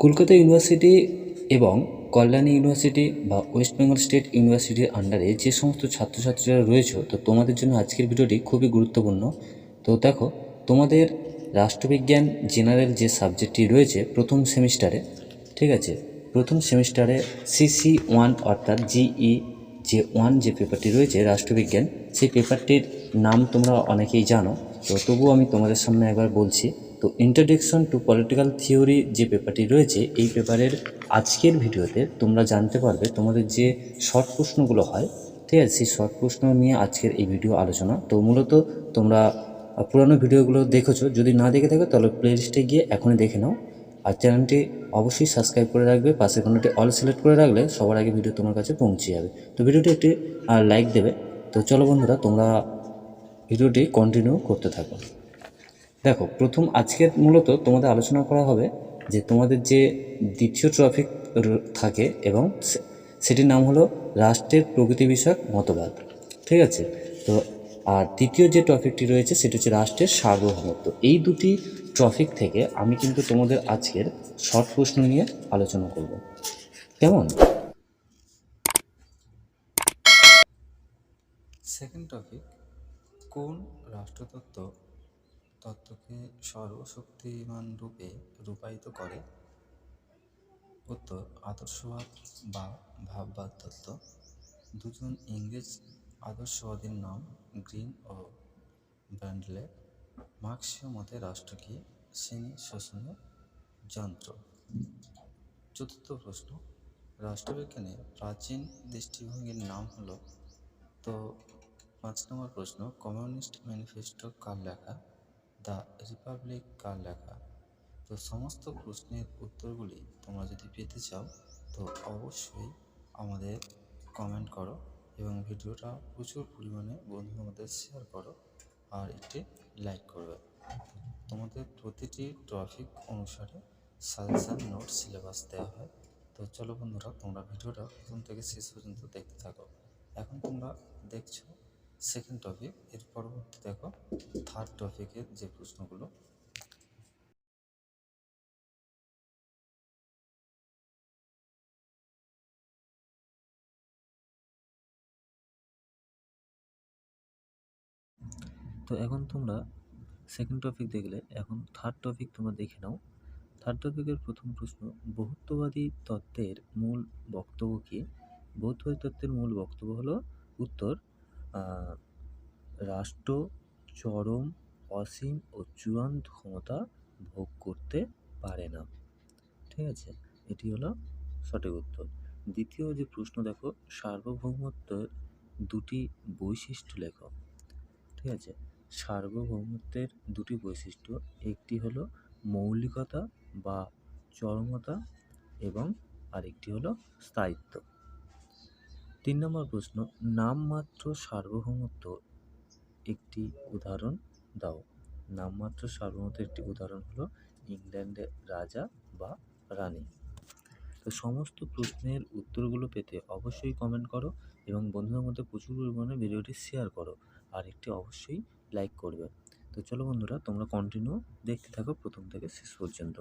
Kolkata university এবং Kalyani university বা West Bengal state ইউনিভার্সিটির আন্ডারে যে সমস্ত ছাত্রছাত্রীরা রয়েছে, তো তোমাদের জন্য আজকের ভিডিওটি খুবই গুরুত্বপূর্ণ। তো দেখো, তোমাদের রাষ্ট্রবিজ্ঞান জেনারেল যে সাবজেক্টটি রয়েছে প্রথম সেমিস্টারে, ঠিক আছে? প্রথম সেমিস্টারে সিসি ওয়ান অর্থাৎ জিই যে ওয়ান যে পেপারটি রয়েছে রাষ্ট্রবিজ্ঞান, সেই পেপারটির নাম তোমরা অনেকেই জানো। তো তবুও আমি তোমাদের সামনে একবার বলছি তো ইন্ট্রোডাকশন টু পলিটিক্যাল থিওরি যে পেপারটি রয়েছে, এই পেপারের আজকের ভিডিওতে তোমরা জানতে পারবে তোমাদের যে শর্ট প্রশ্নগুলো হয়, ঠিক আছে? সেই শর্ট প্রশ্ন নিয়ে আজকের এই ভিডিও আলোচনা। তো মূলত তোমরা পুরানো ভিডিওগুলো দেখেছ। যদি না দেখে থাকো, তাহলে প্লেলিস্টে গিয়ে এখনই দেখে নাও। আর চ্যানেলটি অবশ্যই সাবস্ক্রাইব করে রাখবে। পাশে কোনোটি অল সিলেক্ট করে রাখলে সবার আগে ভিডিও তোমার কাছে পৌঁছে যাবে। তো ভিডিওটি একটি লাইক দেবে। তো চলো বন্ধুরা, তোমরা ভিডিওটি কন্টিনিউ করতে থাকো। দেখো, প্রথম আজকের মূলত তোমাদের আলোচনা করা হবে যে তোমাদের যে দ্বিতীয় ট্রফিক থাকে এবং সেটির নাম হলো রাষ্ট্রের প্রকৃতি বিষয়ক মতবাদ। ঠিক আছে? তো, আর দ্বিতীয় যে টপিকটি রয়েছে, সেটি হচ্ছে রাষ্ট্রের সার্বভৌমত্ব। এই দুটি টপিক থেকে আমি কিন্তু তোমাদের আজকের শর্ট প্রশ্ন নিয়ে আলোচনা করব। কেমন? সেকেন্ড টপিক কোন রাষ্ট্রতত্ত্ব তত্ত্বকে সর্বশক্তিমান রূপে রূপায়িত করে। উত্তর, আদর্শবাদ বা ভাববাদ তত্ত্ব। দুজন ইংরেজ আদর্শবাদীর নাম গ্রিন ও ব্র্যান্ডলে মার্ক্সীয় মতে রাষ্ট্র কি শ্রেণি শোষণের যন্ত্র। চতুর্থ প্রশ্ন, রাষ্ট্রবিজ্ঞানে প্রাচীন দৃষ্টিভঙ্গির নাম হলো। তো পাঁচ নম্বর প্রশ্ন, কমিউনিস্ট ম্যানিফেস্টো কার লেখা? দ্য রিপাবলিক কার লেখা? তো সমস্ত প্রশ্নের উত্তরগুলি তোমরা যদি পেতে চাও, তো অবশ্যই আমাদের কমেন্ট করো এবং ভিডিওটা প্রচুর পরিমাণে বন্ধুদের মধ্যে শেয়ার করো আর একটি লাইক করবে। তোমাদের প্রতিটি টপিক অনুসারে সাজেশান নোট সিলেবাস দেওয়া হয়। তো চলো বন্ধুরা, তোমরা ভিডিওটা প্রথম থেকে শেষ পর্যন্ত দেখতে থাকো। এখন তোমরা দেখছ সেকেন্ড টপিক এর পরবর্তী দেখো থার্ড টপিকের যে প্রশ্নগুলো। তো এখন তোমরা সেকেন্ড টপিক দেখলে, এখন থার্ড টপিক তোমরা দেখে নাও। থার্ড টপিকের প্রথম প্রশ্ন, বহুত্ববাদী তত্ত্বের মূল বক্তব্য কী? বহুত্ববাদী তত্ত্বের মূল বক্তব্য হলো উত্তর রাষ্ট্র, চরম, অসীম ও চূড়ান্ত ক্ষমতা ভোগ করতে পারে না। ঠিক আছে? এটি হলো সঠিক উত্তর। দ্বিতীয় যে প্রশ্ন, দেখো সার্বভৌমত্বের দুটি বৈশিষ্ট্য লেখো। ঠিক আছে? সার্বভৌমত্বের দুটি বৈশিষ্ট্য, একটি হলো মৌলিকতা বা চরমতা এবং আরেকটি হলো স্থায়িত্ব। তিন নম্বর প্রশ্ন, নামমাত্র সার্বভৌমত্ব একটি উদাহরণ দাও। নামমাত্র সার্বভৌমত্বের একটি উদাহরণ হলো ইংল্যান্ডের রাজা বা রানী। তো সমস্ত প্রশ্নের উত্তরগুলো পেতে অবশ্যই কমেন্ট করো এবং বন্ধুদের মধ্যে প্রচুর পরিমাণে ভিডিওটি শেয়ার করো আর একটি অবশ্যই লাইক করবে। তো চলো বন্ধুরা, তোমরা কন্টিনিউ দেখতে থাকো প্রথম থেকে শেষ পর্যন্ত।